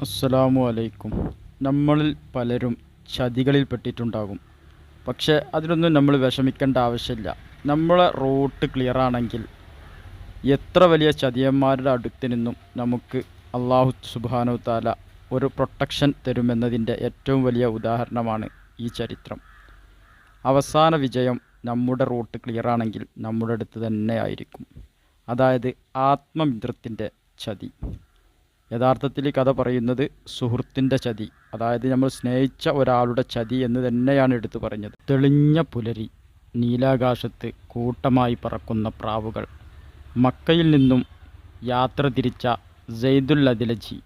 അസ്സലാമു അലൈക്കും. നമ്മളിൽ പലരും ചതികളിൽ പെട്ടിട്ടുണ്ടാകും പക്ഷേ അതിനൊന്നും നമ്മൾ വിഷമിക്കേണ്ട ആവശ്യമില്ല. നമ്മളെ റൂട്ട് ക്ലിയർ ആണെങ്കിൽ എത്ര വലിയ ചതിയന്മാരുടെ അടുത്ത് നിന്നും നമുക്ക് അള്ളാഹു സുബാനു താല ഒരു പ്രൊട്ടക്ഷൻ തരുമെന്നതിന്റെ ഏറ്റവും വലിയ ഉദാഹരണമാണ് ഈ ചരിത്രം. അവസാന വിജയം നമ്മുടെ റൂട്ട് ക്ലിയർ ആണെങ്കിൽ നമ്മുടെ അടുത്ത് തന്നെ ആയിരിക്കും. അതായത് ആത്മമിത്രത്തിന്റെ ചതി. യഥാർത്ഥത്തിൽ ഈ കഥ പറയുന്നത് സുഹൃത്തിന്റെ ചതി. അതായത് നമ്മൾ സ്നേഹിച്ച ഒരാളുടെ ചതി എന്ന് തന്നെയാണ് എടുത്തു പറഞ്ഞത്. തെളിഞ്ഞ പുലരി നീലാകാശത്ത് കൂട്ടമായി പറക്കുന്ന പ്രാവുകൾ. മക്കയിൽ നിന്നും യാത്ര തിരിച്ച സെയ്ദുൽ അദിലജി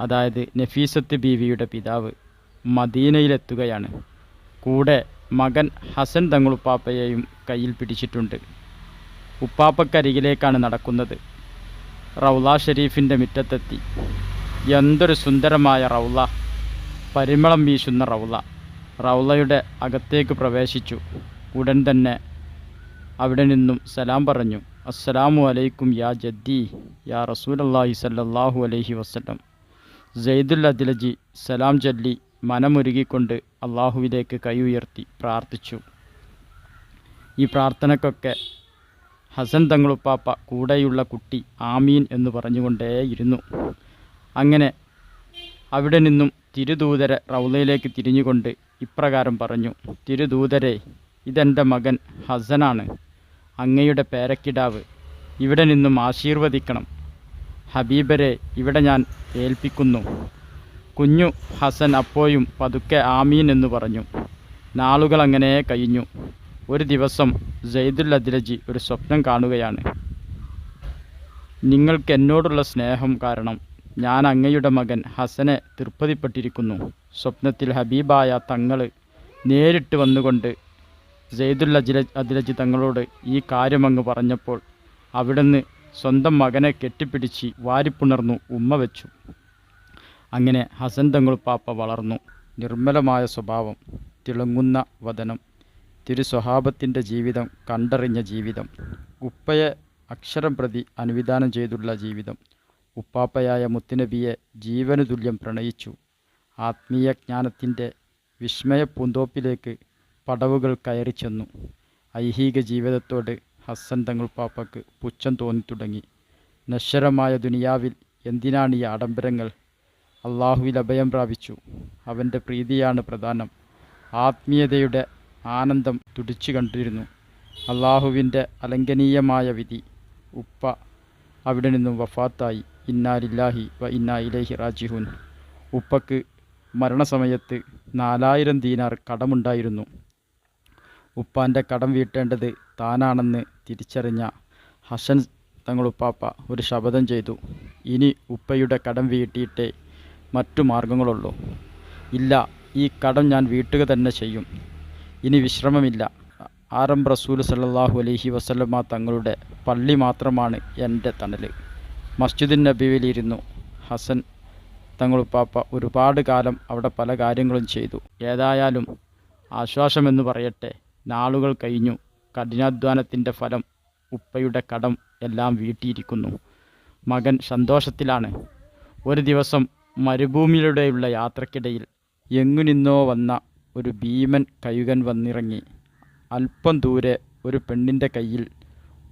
അതായത് നഫീസത്ത് ബീവിയുടെ പിതാവ് മദീനയിലെത്തുകയാണ്. കൂടെ മകൻ ഹസൻ തങ്ങളുപ്പാപ്പയെയും കയ്യിൽ പിടിച്ചിട്ടുണ്ട്. ഉപ്പാപ്പക്കരികിലേക്കാണ് നടക്കുന്നത്. റൗല ഷെരീഫിന്റെ മുറ്റത്തെത്തി. എന്തൊരു സുന്ദരമായ റൗള. പരിമളം വീശുന്ന റൗള. റൗളയുടെ അകത്തേക്ക് പ്രവേശിച്ചു. ഉടൻ തന്നെ അവിടെ നിന്നും സലാം പറഞ്ഞു. അസ്സലാമു അലൈക്കും യാ ജദ്ദി യാ റസൂലല്ലാഹി സല്ലല്ലാഹു അലൈഹി വസ്ലം ജെയ്ദുൽ അദിലജി സലാം ചൊല്ലി മനമുരുകിക്കൊണ്ട് അള്ളാഹുവിലേക്ക് കൈ ഉയർത്തി പ്രാർത്ഥിച്ചു. ഈ പ്രാർത്ഥനക്കൊക്കെ ഹസൻ തങ്ങളുപ്പാപ്പ കൂടെയുള്ള കുട്ടി ആമീൻ എന്ന് പറഞ്ഞുകൊണ്ടേയിരുന്നു. അങ്ങനെ അവിടെ നിന്നും തിരുദൂതരെ റൗലയിലേക്ക് തിരിഞ്ഞുകൊണ്ട് ഇപ്രകാരം പറഞ്ഞു തിരുദൂതരെ ഇതെന്റെ മകൻ ഹസനാണ്. അങ്ങയുടെ പേരക്കിടാവ് ഇവിടെ നിന്നും ആശീർവദിക്കണം. ഹബീബരെ ഇവിടെ ഞാൻ ഏൽപ്പിക്കുന്നു. കുഞ്ഞു ഹസൻ അപ്പോഴും പതുക്കെ ആമീൻ എന്ന് പറഞ്ഞു. നാളുകൾ അങ്ങനെ കഴിഞ്ഞു. ഒരു ദിവസം സെയ്ദുൽ അദ്ലജി ഒരു സ്വപ്നം കാണുകയാണ്. നിങ്ങൾക്ക് എന്നോടുള്ള സ്നേഹം കാരണം ഞാൻ അങ്ങയുടെ മകൻ ഹസനെ തൃപ്തിപ്പെട്ടിരിക്കുന്നു. സ്വപ്നത്തിൽ ഹബീബായ തങ്ങൾ നേരിട്ട് വന്നുകൊണ്ട് സെയ്ദുൽ അജില തങ്ങളോട് ഈ കാര്യമങ്ങ് പറഞ്ഞപ്പോൾ അവിടുന്ന് സ്വന്തം മകനെ കെട്ടിപ്പിടിച്ച് വാരിപ്പുണർന്നു ഉമ്മ വെച്ചു. അങ്ങനെ ഹസൻ തങ്ങൾ പാപ്പ വളർന്നു. നിർമ്മലമായ സ്വഭാവം തിളങ്ങുന്ന വദനം തിരുസ്വഹാബത്തിന്റെ ജീവിതം കണ്ടറിഞ്ഞ ജീവിതം ഉപ്പയെ അക്ഷരം പ്രതി അനുവിധാനം ചെയ്തുള്ള ജീവിതം ഉപ്പാപ്പയായ മുത്തുനബിയെ ജീവനു തുല്യം പ്രണയിച്ചു. ആത്മീയ ജ്ഞാനത്തിന്റെ വിസ്മയ പൂന്തോപ്പിലേക്ക് പടവുകൾ കയറി ചെന്നു. ഐഹിക ജീവിതത്തോട് ഹസ്സൻ തങ്ങൾ പാപ്പക്ക് പുച്ഛം തോന്നിത്തുടങ്ങി നശ്വരമായ ദുനിയാവിൽ എന്തിനാണ് ഈ ആഡംബരങ്ങൾ? അള്ളാഹുവിൽ അഭയം പ്രാപിച്ചു. അവന്റെ പ്രീതിയാണ് പ്രധാനം. ആത്മീയതയുടെ ആനന്ദം തുടിച്ചു കണ്ടിരുന്നു. അള്ളാഹുവിന്റെ അലംഘനീയമായ വിധി ഉപ്പ അവിടെ നിന്നും വഫാത്തായി. ഇന്നാലില്ലാഹി വ ഇന്നാ ഇലൈഹി റാജിഹുൻ ഉപ്പക്ക് മരണസമയത്ത് നാലായിരം ദീനാർ കടമുണ്ടായിരുന്നു. ഉപ്പാന്റെ കടം വീട്ടേണ്ടത് താനാണെന്ന് തിരിച്ചറിഞ്ഞ ഹസൻ തങ്ങളുപ്പാപ്പ ഒരു ശപഥം ചെയ്തു. ഇനി ഉപ്പയുടെ കടം വീട്ടിയിട്ടേ മറ്റു മാർഗങ്ങളുള്ളൂ ഇല്ല ഈ കടം ഞാൻ വീട്ടുക തന്നെ ചെയ്യും. ഇനി വിശ്രമമില്ല. ആറം റസൂൽ സല്ലാഹു അലഹി വസ്ലമ തങ്ങളുടെ പള്ളി മാത്രമാണ് എന്റെ തണൽ മസ്ജിദിൻ നബിയിലിരുന്നു ഹസൻ തങ്ങളുപ്പാപ്പ ഒരുപാട് കാലം അവിടെ പല കാര്യങ്ങളും ചെയ്തു. ഏതായാലും ആശ്വാസമെന്ന് പറയട്ടെ നാളുകൾ കഴിഞ്ഞു. കഠിനാധ്വാനത്തിന്റെ ഫലം ഉപ്പയുടെ കടം എല്ലാം വീട്ടിയിരിക്കുന്നു. മകൻ സന്തോഷത്തിലാണ്. ഒരു ദിവസം മരുഭൂമിയിലൂടെയുള്ള യാത്രക്കിടയിൽ എങ്ങു നിന്നോ വന്ന ഒരു ഭീമൻ കയുകൻ വന്നിറങ്ങി. അല്പം ദൂരെ ഒരു പെണ്ണിന്റെ കയ്യിൽ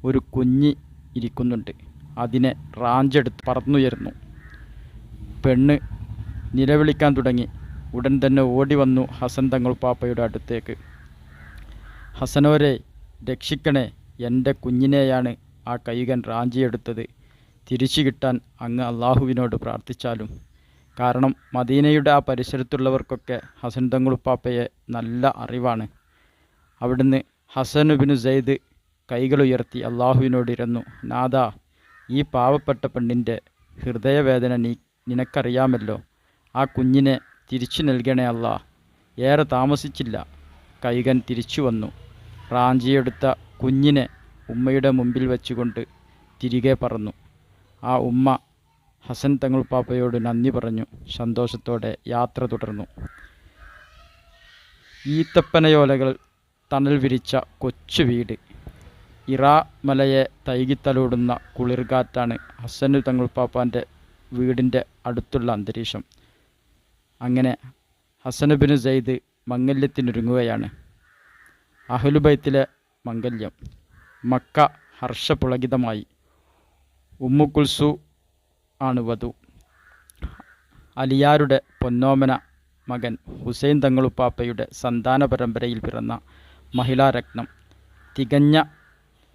ഒരു കുഞ്ഞി ഇരിക്കുന്നുണ്ട്. അതിനെ റാഞ്ചെടുത്ത് പറന്നുയരുന്നു. പെണ്ണ് നിലവിളിക്കാൻ തുടങ്ങി. ഉടൻ തന്നെ ഓടി വന്നു ഹസൻ തങ്ങൾ പാപ്പയുടെ അടുത്തേക്ക്. ഹസനോരെ രക്ഷിക്കണേ എന്റെ കുഞ്ഞിനെയാണ് ആ കൈകൻ റാഞ്ചിയെടുത്തത്. തിരിച്ചു കിട്ടാൻ അങ്ങ് അള്ളാഹുവിനോട് പ്രാർത്ഥിച്ചാലും കാരണം മദീനയുടെ ആ പരിസരത്തുള്ളവർക്കൊക്കെ ഹസൻ തങ്ങളുപ്പാപ്പയെ നല്ല അറിവാണ്. അവിടുന്ന് ഹസനുബിന് സെയ്ദ് കൈകളുയർത്തി അള്ളാഹുവിനോട് ഇരുന്നു നാദ ഈ പാവപ്പെട്ട പെണ്ണിന്റെ ഹൃദയവേദന നീ നിനക്കറിയാമല്ലോ. ആ കുഞ്ഞിനെ തിരിച്ചു നൽകണേ അല്ല. ഏറെ താമസിച്ചില്ല കൈകൻ തിരിച്ചു വന്നു. റാഞ്ചിയെടുത്ത കുഞ്ഞിനെ ഉമ്മയുടെ മുമ്പിൽ വെച്ചുകൊണ്ട് തിരികെ പറന്നു. ആ ഉമ്മ ഹസൻ തങ്ങൾ പാപ്പയോട് നന്ദി പറഞ്ഞു. സന്തോഷത്തോടെ യാത്ര തുടർന്നു. ഈത്തപ്പനയോലകൾ തണൽ വിരിച്ച കൊച്ചു വീട്. ഇറാ മലയെ തൈകിത്തലോടുന്ന കുളിർകാറ്റാണ് ഹസനു തങ്ങൾ പാപ്പാന്റെ വീടിന്റെ അടുത്തുള്ള അന്തരീക്ഷം. അങ്ങനെ ഹസനബിന് സെയ്ദ് മംഗല്യത്തിനൊരുങ്ങുകയാണ്. അഹലുബൈത്തിലെ മംഗല്യം. മക്ക ഹർഷപുളകിതമായി ഉമ്മുക്കുൽസു ആണ് വധു അലിയാരുടെ പൊന്നോമന മകൻ ഹുസൈൻ തങ്ങളുപ്പാപ്പയുടെ സന്താന പരമ്പരയിൽ പിറന്ന മഹിളാരത്നം തികഞ്ഞ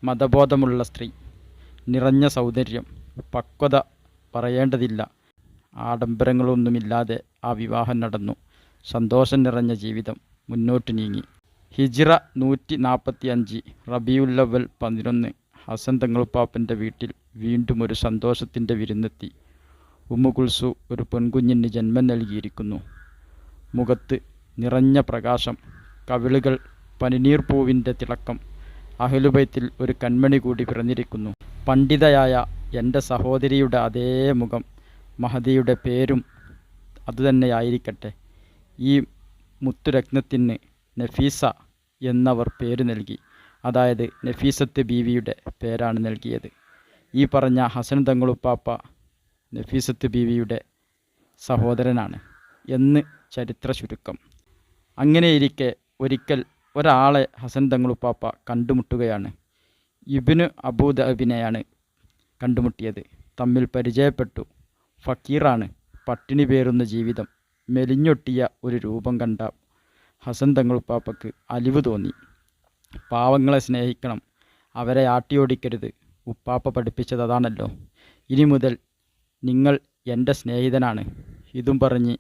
മതബോധമുള്ള സ്ത്രീ നിറഞ്ഞ സൗന്ദര്യം പക്വത പറയേണ്ടതില്ല. ആഡംബരങ്ങളൊന്നുമില്ലാതെ ആ വിവാഹം നടന്നു. സന്തോഷം നിറഞ്ഞ ജീവിതം മുന്നോട്ട് നീങ്ങി. ഹിജിറ നൂറ്റി നാൽപ്പത്തി അഞ്ച് റബിയുല്ലവൽ പതിനൊന്ന് ഹസൻ തങ്ങളുപ്പാപ്പന്റെ വീട്ടിൽ വീണ്ടും ഒരു സന്തോഷത്തിന്റെ വിരുന്നെത്തി. ഉമ്മു കുൽസു ഒരു പെൺകുഞ്ഞിന് ജന്മം നൽകിയിരിക്കുന്നു. മുഖത്ത് നിറഞ്ഞ പ്രകാശം കവിളുകൾ പനിനീർ പൂവിന്റെ തിളക്കം അഹലുബൈത്തിൽ ഒരു കൺമണി കൂടി പിറന്നിരിക്കുന്നു. പണ്ഡിതയായ എന്റെ സഹോദരിയുടെ അതേ മുഖം മഹദിയുടെ പേരും അതുതന്നെയായിരിക്കട്ടെ. ഈ മുത്തുരത്നത്തിന് നഫീസ എന്നവർ പേര് നൽകി. അതായത് നഫീസത്ത് ബീവിയുടെ പേരാണ് നൽകിയത്. ഈ പറഞ്ഞ ഹസൻ തങ്ങളുപ്പാപ്പ നഫീസത്ത് ബീവിയുടെ സഹോദരനാണ് എന്ന് ചരിത്ര ചുരുക്കം അങ്ങനെയിരിക്കെ ഒരിക്കൽ ഒരാളെ ഹസൻ തങ്ങളുപ്പാപ്പ കണ്ടുമുട്ടുകയാണ്. ഇബിന് അബൂദബിനെയാണ് കണ്ടുമുട്ടിയത്. തമ്മിൽ പരിചയപ്പെട്ടു. ഫക്കീറാണ് പട്ടിണി പേരുന്ന ജീവിതം മെലിഞ്ഞൊട്ടിയ ഒരു രൂപം കണ്ട ഹസൻ തങ്ങളുപ്പാപ്പക്ക് അലിവ് തോന്നി. പാവങ്ങളെ സ്നേഹിക്കണം. അവരെ ആട്ടിയോടിക്കരുത്. ഉപ്പാപ്പ പഠിപ്പിച്ചത് അതാണല്ലോ. ഇനി മുതൽ നിങ്ങൾ എന്റെ സ്നേഹിതനാണ്. ഇതും പറഞ്ഞ്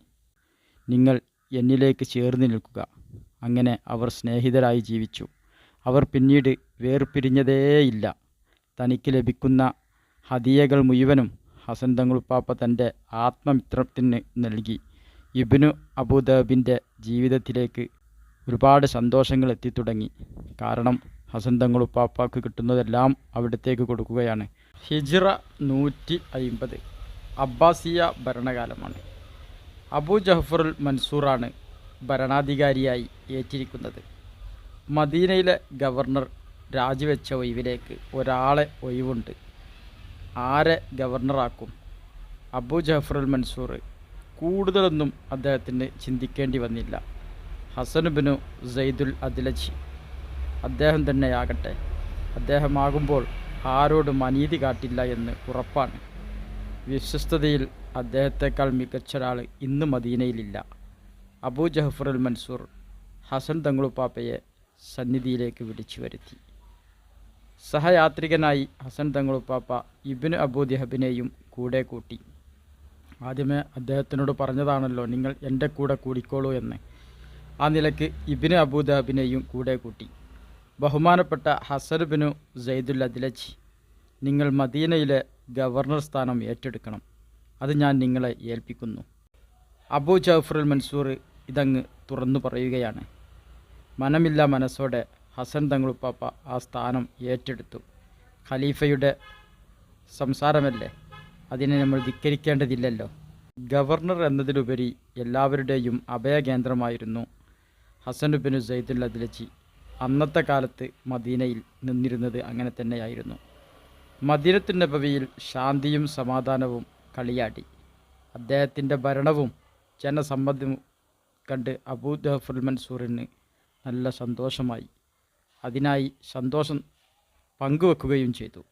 നിങ്ങൾ എന്നിലേക്ക് ചേർന്ന് നിൽക്കുക. അങ്ങനെ അവർ സ്നേഹിതരായി ജീവിച്ചു. അവർ പിന്നീട് വേർപിരിഞ്ഞതേയില്ല. തനിക്ക് ലഭിക്കുന്ന ഹദിയകൾ മുഴുവനും ഹസൻ തങ്ങളുപ്പാപ്പ തന്റെ ആത്മമിത്രത്തിന് നൽകി. ഇബ്നു അബൂദബിന്റെ ജീവിതത്തിലേക്ക് ഒരുപാട് സന്തോഷങ്ങൾ എത്തിത്തുടങ്ങി. കാരണം ഹസൻ തങ്ങളുപ്പാപ്പാക്ക് കിട്ടുന്നതെല്ലാം അവിടത്തേക്ക് കൊടുക്കുകയാണ്. ഹിജിറ നൂറ്റി അയിമ്പത് അബ്ബാസിയ ഭരണകാലമാണ്. അബൂ ജഹഫറുൽ മൻസൂറാണ് ഭരണാധികാരിയായി ഏറ്റിരിക്കുന്നത്. മദീനയിലെ ഗവർണർ രാജിവെച്ച ഒഴിവിലേക്ക് ഒരാളെ ഒഴിവുണ്ട്. ആരെ ഗവർണറാക്കും? അബൂ ജഹഫറുൽ മൻസൂർ. കൂടുതലൊന്നും അദ്ദേഹത്തിന് ചിന്തിക്കേണ്ടി വന്നില്ല. ഹസനുബിനു സെയ്ദുൽ അദിലജി. അദ്ദേഹം തന്നെയാകട്ടെ. അദ്ദേഹമാകുമ്പോൾ ആരോടും അനീതി കാട്ടില്ല എന്ന് ഉറപ്പാണ്. വിശ്വസ്തതയിൽ അദ്ദേഹത്തെക്കാൾ മികച്ചൊരാൾ ഇന്ന് മദീനയിലില്ല. അബൂ ജഹഫറുൽ മൻസൂർ ഹസൻ തങ്ങളുപ്പാപ്പയെ സന്നിധിയിലേക്ക് വിളിച്ചു വരുത്തി. സഹയാത്രികനായി ഹസൻ തങ്ങളുപ്പാപ്പ ഇബിന് അബൂദിഹബിനെയും കൂടെ കൂട്ടി. ആദ്യമേ അദ്ദേഹത്തിനോട് പറഞ്ഞതാണല്ലോ നിങ്ങൾ എന്റെ കൂടെ കൂടിക്കോളൂ എന്ന്. ആ നിലയ്ക്ക് ഇബിന് അബൂദഹബിനെയും കൂടെ കൂട്ടി. ബഹുമാനപ്പെട്ട ഹസർ ബിനു സെയ്ദുൽ അദിലജി നിങ്ങൾ മദീനയിലെ ഗവർണർ സ്ഥാനം ഏറ്റെടുക്കണം. അത് ഞാൻ നിങ്ങളെ ഏൽപ്പിക്കുന്നു. അബൂ ജാഫറുൽ മൻസൂർ ഇതങ്ങ് തുറന്നു പറയുകയാണ്. മനമില്ല മനസ്സോടെ ഹസൻ തങ്ങളുപ്പാപ്പ ആ സ്ഥാനം ഏറ്റെടുത്തു. ഖലീഫയുടെ സംസാരമല്ലേ? അതിനെ നമ്മൾ ധിക്കരിക്കേണ്ടതില്ലല്ലോ. ഗവർണർ എന്നതിലുപരി എല്ലാവരുടെയും അഭയകേന്ദ്രമായിരുന്നു ഹസൻ ഹസനുബിനു സെയ്ദുൽ അദ്ലജി. അന്നത്തെ കാലത്ത് മദീനയിൽ നിന്നിരുന്നത് അങ്ങനെ തന്നെയായിരുന്നു. മദീനത്തിന്റെ നബവിയിൽ ശാന്തിയും സമാധാനവും കളിയാടി. അദ്ദേഹത്തിന്റെ ഭരണവും ജനസമ്മതവും കണ്ട് അബൂദഫുൽ മൻസൂറിന് നല്ല സന്തോഷമായി. അതിനായി സന്തോഷം പങ്കുവെക്കുകയും ചെയ്തു.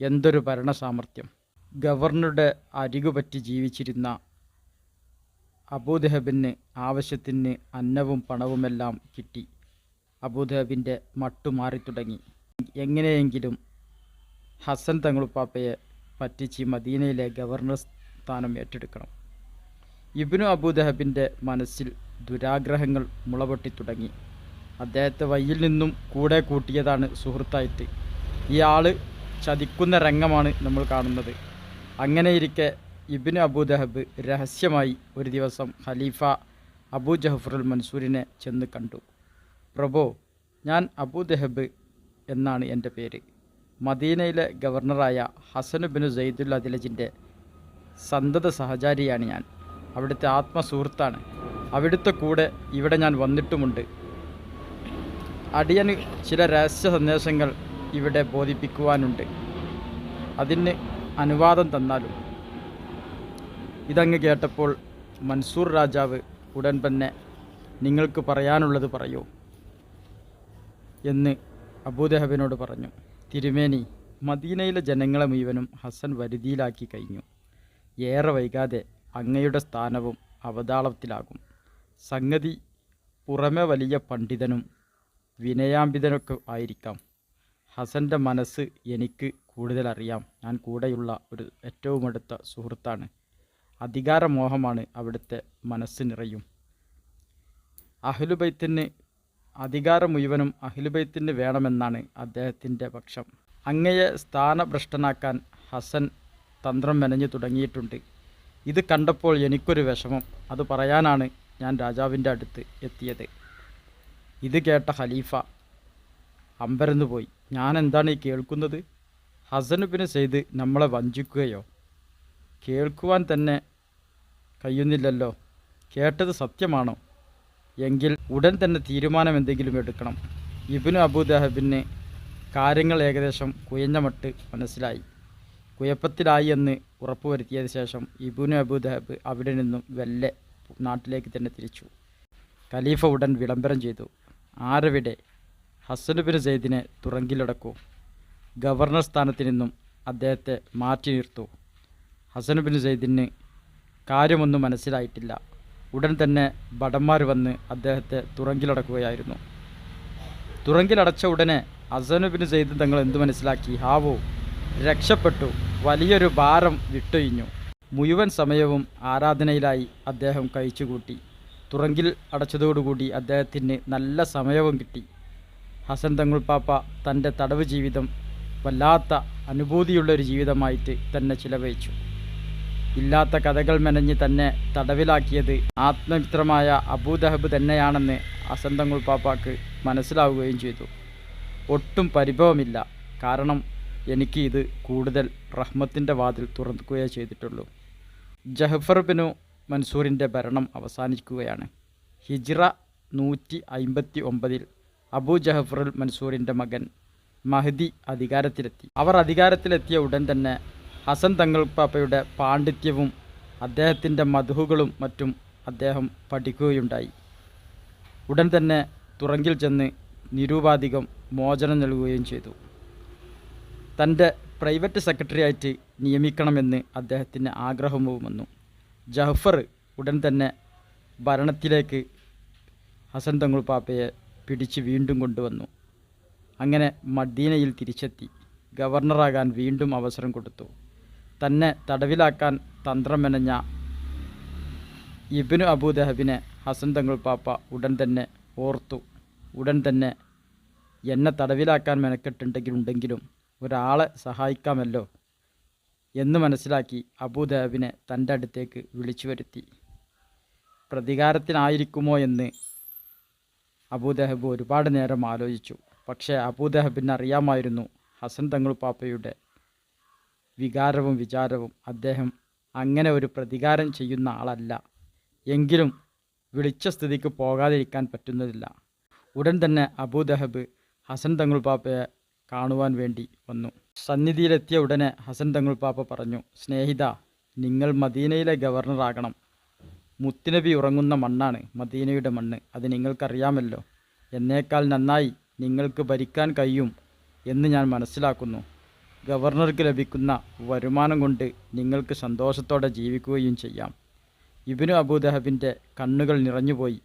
എന്തൊരു ഭരണ സാമർഥ്യം ഗവർണറുടെ അരികുപറ്റി ജീവിച്ചിരുന്ന അബൂദഹബിന് ആവശ്യത്തിന് അന്നവും പണവുമെല്ലാം കിട്ടി. അബൂദഹബിന്റെ മട്ടു മാറിത്തുടങ്ങി എങ്ങനെയെങ്കിലും ഹസൻ തങ്ങളുപ്പാപ്പയെ പറ്റിച്ച് മദീനയിലെ ഗവർണർ സ്ഥാനം ഏറ്റെടുക്കണം. ഇബ്നു അബൂദഹബിന്റെ മനസ്സിൽ ദുരാഗ്രഹങ്ങൾ മുളപൊട്ടി തുടങ്ങി. അദ്ദേഹത്തെ വയ്യിൽ നിന്നും കൂടെ കൂട്ടിയതാണ് സുഹൃത്തായിട്ട്. ഈ ആൾ ചതിക്കുന്ന രംഗമാണ് നമ്മൾ കാണുന്നത്. അങ്ങനെയിരിക്കെ ഇബിന് അബൂദഹബ് രഹസ്യമായി ഒരു ദിവസം ഖലീഫ അബൂ ജഹഫറുൽ മൻസൂരിനെ ചെന്ന് കണ്ടു. പ്രഭോ ഞാൻ അബൂദഹബ് എന്നാണ് എന്റെ പേര്. മദീനയിലെ ഗവർണറായ ഹസൻ ബിനു സെയ്ദുൽ അദിലജിന്റെ സന്തത സഹചാരിയാണ് ഞാൻ. അവിടുത്തെ ആത്മസുഹൃത്താണ്. അവിടുത്തെ കൂടെ ഇവിടെ ഞാൻ വന്നിട്ടുമുണ്ട്. അടിയന് ചില രഹസ്യ സന്ദേശങ്ങൾ ഇവിടെ ബോധിപ്പിക്കുവാനുണ്ട്. അതിന് അനുവാദം തന്നാലും. ഇതങ്ങ് കേട്ടപ്പോൾ മൻസൂർ രാജാവ് ഉടൻ തന്നെ നിങ്ങൾക്ക് പറയാനുള്ളത് പറയൂ. എന്ന് അബൂദഹബിനോട് പറഞ്ഞു. തിരുമേനി മദീനയിലെ ജനങ്ങളെ മുഴുവനും ഹസൻ വരുതിയിലാക്കി കഴിഞ്ഞു. ഏറെ വൈകാതെ അങ്ങയുടെ സ്ഥാനവും അവതാളത്തിലാകും. സംഗതി പുറമെ വലിയ പണ്ഡിതനും വിനയാംബിതനൊക്കെ ആയിരിക്കാം. ഹസന്റെ മനസ്സ് എനിക്ക് കൂടുതൽ അറിയാം. ഞാൻ കൂടെയുള്ള ഒരു ഏറ്റവും അടുത്ത സുഹൃത്താണ്. അധികാരമോഹമാണ് അവിടുത്തെ മനസ്സ് നിറയും. അഹ്ലുബൈത്തിന് അധികാരം മുഴുവനും അഖിലുബൈത്തിന് വേണമെന്നാണ് അദ്ദേഹത്തിന്റെ പക്ഷം. അങ്ങയെ സ്ഥാനഭ്രഷ്ടനാക്കാൻ ഹസൻ തന്ത്രം മെനഞ്ഞു തുടങ്ങിയിട്ടുണ്ട്. ഇത് കണ്ടപ്പോൾ എനിക്കൊരു വിഷമം. അത് പറയാനാണ് ഞാൻ രാജാവിന്റെ അടുത്ത് എത്തിയത്. ഇത് കേട്ട ഖലീഫ അമ്പരന്ന് പോയി. ഞാൻ എന്താണ് ഈ കേൾക്കുന്നത്? ഹസനുബിന് ചെയ്ത് നമ്മളെ വഞ്ചിക്കുകയോ? കേൾക്കുവാൻ തന്നെ കഴിയുന്നില്ലല്ലോ. കേട്ടത് സത്യമാണോ? എങ്കിൽ ഉടൻ തന്നെ തീരുമാനം എന്തെങ്കിലും എടുക്കണം. ഇബിനു അബൂദഹബിന് കാര്യങ്ങൾ ഏകദേശം കുയഞ്ഞമട്ട് മനസ്സിലായി. കുഴപ്പത്തിലായി എന്ന് ഉറപ്പുവരുത്തിയതിനു ശേഷം ഇബുനു അബൂദഹബ് അവിടെ നിന്നും വെല്ലെ നാട്ടിലേക്ക് തന്നെ തിരിച്ചു. ഖലീഫ ഉടൻ വിളംബരം ചെയ്തു. ആരവിടെ? ഹസനുബിന് സെയ്ദിനെ തുറങ്കിലടക്കൂ. ഗവർണർ സ്ഥാനത്ത് നിന്നും അദ്ദേഹത്തെ മാറ്റി നിർത്തൂ. ഹസനുബിൻ സെയ്ദിന് കാര്യമൊന്നും മനസ്സിലായിട്ടില്ല. ഉടൻ തന്നെ ഭടന്മാർ വന്ന് അദ്ദേഹത്തെ തുറങ്കിലടക്കുകയായിരുന്നു. തുറങ്കിലടച്ച ഉടനെ അസനുബിന് സെയ്ദ് തങ്ങൾ എന്തു മനസ്സിലാക്കി? ഹാവോ രക്ഷപ്പെട്ടു. വലിയൊരു ഭാരം വിട്ടൊഴിഞ്ഞു. മുഴുവൻ സമയവും ആരാധനയിലായി അദ്ദേഹം കഴിച്ചുകൂട്ടി. തുറങ്കിൽ അടച്ചതോടുകൂടി അദ്ദേഹത്തിന് നല്ല സമയവും കിട്ടി. ഹസൻ തങ്ങൾ പാപ്പ തന്റെ തടവ് ജീവിതം വല്ലാത്ത അനുഭൂതിയുള്ള ഒരു ജീവിതമായിട്ട് തന്നെ ചിലവഴിച്ചു. ഇല്ലാത്ത കഥകൾ മെനഞ്ഞ് തന്നെ തടവിലാക്കിയത് ആത്മമിത്രമായ അബൂദഹബ് തന്നെയാണെന്ന് അസന്തങ്ങൾ തങ്ങൾ പാപ്പാക്ക് മനസ്സിലാവുകയും ചെയ്തു. ഒട്ടും പരിഭവമില്ല. കാരണം എനിക്ക് ഇത് കൂടുതൽ റഹ്മത്തിന്റെ വാതിൽ തുറക്കുകയേ ചെയ്തിട്ടുള്ളൂ. ജഹഫർ ബിനു മൻസൂറിന്റെ ഭരണം അവസാനിക്കുകയാണ്. ഹിജ്റ നൂറ്റി അയിമ്പത്തി ഒമ്പതിൽ അബൂ ജഹഫറുൽ മൻസൂറിന്റെ മകൻ മഹദി അധികാരത്തിലെത്തി. അവർ അധികാരത്തിലെത്തിയ ഉടൻ തന്നെ ഹസൻ തങ്ങൾ പാപ്പയുടെ പാണ്ഡിത്യവും അദ്ദേഹത്തിന്റെ മധുഹുകളും മറ്റും അദ്ദേഹം പഠിക്കുകയുണ്ടായി. ഉടൻ തന്നെ തുറങ്കിൽ ചെന്ന് നിരൂപാധികം മോചനം നൽകുകയും ചെയ്തു. തന്റെ പ്രൈവറ്റ് സെക്രട്ടറിയായിട്ട് നിയമിക്കണമെന്ന് അദ്ദേഹത്തിന് ആഗ്രഹവും വന്നു. ജഹഫർ ഉടൻ തന്നെ ഭരണത്തിലേക്ക് ഹസൻ തങ്ങൾ പാപ്പയെ പിടിച്ച് വീണ്ടും കൊണ്ടുവന്നു. അങ്ങനെ മദീനയിൽ തിരിച്ചെത്തി. ഗവർണറാകാൻ വീണ്ടും അവസരം കൊടുത്തു. തന്നെ തടവിലാക്കാൻ തന്ത്രം മെനഞ്ഞ ഇബിനു അബൂദഹബിനെ ഹസൻ തങ്ങൾ പാപ്പ ഉടൻ തന്നെ ഓർത്തു. ഉടൻ തന്നെ എന്നെ തടവിലാക്കാൻ മെനക്കെട്ടുണ്ടെങ്കിലുണ്ടെങ്കിലും ഒരാളെ സഹായിക്കാമല്ലോ എന്ന് മനസ്സിലാക്കി അബൂദഹബിനെ തന്റെ അടുത്തേക്ക് വിളിച്ചു വരുത്തി. പ്രതികാരത്തിനായിരിക്കുമോ എന്ന് അബൂദഹബ് ഒരുപാട് നേരം ആലോചിച്ചു. പക്ഷേ അബൂദഹബിന് അറിയാമായിരുന്നു ഹസൻ തങ്ങൾ പാപ്പയുടെ വികാരവും വിചാരവും അദ്ദേഹം അങ്ങനെ ഒരു പ്രതികാരം ചെയ്യുന്ന ആളല്ല. എങ്കിലും വിളിച്ച സ്ഥിതിക്ക് പോകാതിരിക്കാൻ പറ്റുന്നതില്ല. ഉടൻ തന്നെ അബൂദഹബ് ഹസൻ തങ്ങൾ പാപ്പയെ കാണുവാൻ വേണ്ടി വന്നു. സന്നിധിയിലെത്തിയ ഉടനെ ഹസൻ തങ്ങൾ പാപ്പ പറഞ്ഞു സ്നേഹിത നിങ്ങൾ മദീനയിലെ ഗവർണറാകണം മുത്തുനബി ഉറങ്ങുന്ന മണ്ണാണ് മദീനയുടെ മണ്ണ്. അത് നിങ്ങൾക്കറിയാമല്ലോ. എന്നേക്കാൾ നന്നായി നിങ്ങൾക്ക് ഭരിക്കാൻ കഴിയും എന്ന് ഞാൻ മനസ്സിലാക്കുന്നു. ഗവർണർക്ക് ലഭിക്കുന്ന വരുമാനം കൊണ്ട് നിങ്ങൾക്ക് സന്തോഷത്തോടെ ജീവിക്കുകയും ചെയ്യാം. ഇബിനു അബൂദഹബിന്റെ കണ്ണുകൾ നിറഞ്ഞുപോയി.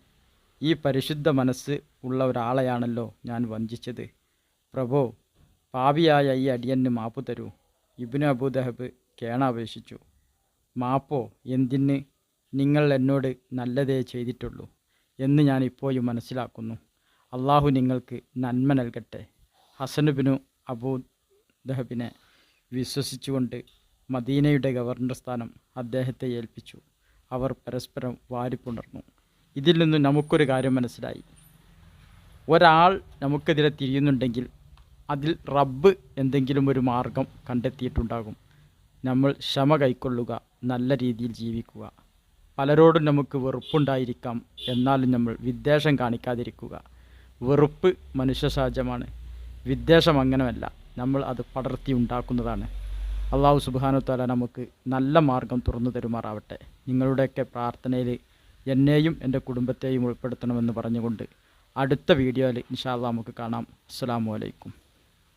ഈ പരിശുദ്ധ മനസ്സ് ഉള്ള ഒരാളെയാണല്ലോ ഞാൻ വഞ്ചിച്ചത്. പ്രഭോ പാപിയായ ഈ അടിയന് മാപ്പ് തരൂ. ഇബിനു അബൂദഹബ് കേണാപേക്ഷിച്ചു. മാപ്പോ എന്തിന്? നിങ്ങൾ എന്നോട് നല്ലതേ ചെയ്തിട്ടുള്ളൂ എന്ന് ഞാൻ ഇപ്പോഴും മനസ്സിലാക്കുന്നു. അള്ളാഹു നിങ്ങൾക്ക് നന്മ നൽകട്ടെ. ഹസനുബിനു അബൂ ദഹബിനെ വിശ്വസിച്ചുകൊണ്ട് മദീനയുടെ ഗവർണർ സ്ഥാനം അദ്ദേഹത്തെ ഏൽപ്പിച്ചു. അവർ പരസ്പരം വാരിപ്പുണർന്നു. ഇതിൽ നിന്ന് നമുക്കൊരു കാര്യം മനസ്സിലായി. ഒരാൾ നമുക്കെതിരെ തിരിയുന്നുണ്ടെങ്കിൽ അതിൽ റബ്ബ് എന്തെങ്കിലും ഒരു മാർഗം കണ്ടെത്തിയിട്ടുണ്ടാകും. നമ്മൾ ക്ഷമ കൈക്കൊള്ളുക നല്ല രീതിയിൽ ജീവിക്കുക. പലരോടും നമുക്ക് വെറുപ്പുണ്ടായിരിക്കാം എന്നാലും നമ്മൾ വിദ്വേഷം കാണിക്കാതിരിക്കുക. വെറുപ്പ് മനുഷ്യ സഹജമാണ് വിദ്വേഷം അങ്ങനെയല്ല നമ്മൾ അത് പടർത്തി ഉണ്ടാക്കുന്നതാണ്. അള്ളാഹു സുബാനു താല നമുക്ക് നല്ല മാർഗം തുറന്നു തരുമാറാവട്ടെ. നിങ്ങളുടെയൊക്കെ പ്രാർത്ഥനയിൽ എന്നെയും എന്റെ കുടുംബത്തെയും ഉൾപ്പെടുത്തണമെന്ന് പറഞ്ഞുകൊണ്ട് അടുത്ത വീഡിയോയിൽ ഇൻഷാ അള്ളാഹ് നമുക്ക് കാണാം. അസ്സാം വലൈക്കും